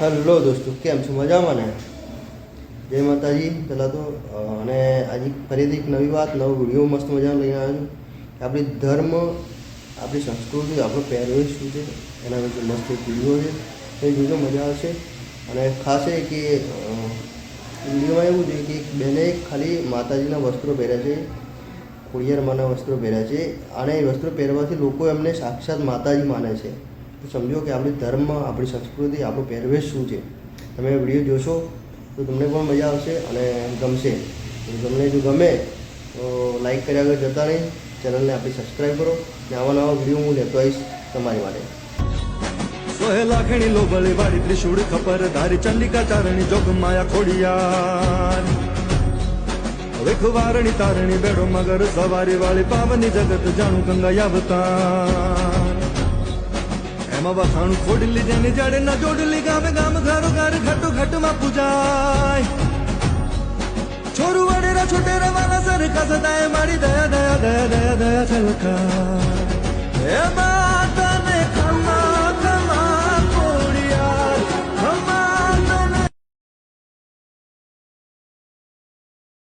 Hello દોસ્તો, કેમ છો? મજામાં ને? જય માતાજી. પહેલાં તો અને આજે ફરીથી એક નવી વાત, નવો વીડિયો મસ્ત મજાનો લઈને આવ્યો છું કે આપણી ધર્મ, આપણી સંસ્કૃતિ, આપણો પહેરવેશ શું છે? એના વિશે મસ્ત એક વીડિયો છે. એ જોજો, મજા આવશે. અને ખાસ એ કે વિડીયોમાં એવું છે કે બેને ખાલી માતાજીના વસ્ત્રો પહેર્યા છે ખોડિયારમાંના વસ્ત્રો પહેર્યા છે, અને એ વસ્ત્રો પહેરવાથી લોકો એમને સાક્ષાત માતાજી માને છે. તો સમજો કે આપણી ધર્મ, આપણી સંસ્કૃતિ, આપણો પહેરવેશ શું છે? તમે વીડિયો જોશો તો તમને પણ મજા આવશે અને ગમશે. તમને જો ગમે તો લાઈક કર્યા વગર જતા નહીં ચેનલને આપણી સબસ્ક્રાઈબ કરો અને આવા નવા વીડિયો હું લેતો આવીશ તમારી માટે. સોહે લાખણી લોબળી વાળી ત્રિશુળ ખપર ધારી ચંડિકા ચારણી જોગ માયા ખોડિયાર. વિખવારણી તારણી બેડો મગર સવારી વાળી પાવની જગત જાણું ગંગા અવતાર. એમાં વખાણું ખોડલી જેને જડે ના જોડલી ગામે ગામ ઘરો ઘર ઘટો માં પૂજાય છોરું વડેરા છોટેરા વાલા સરખા સદાય મારી દયા દયા દયા દયા દયા છલકા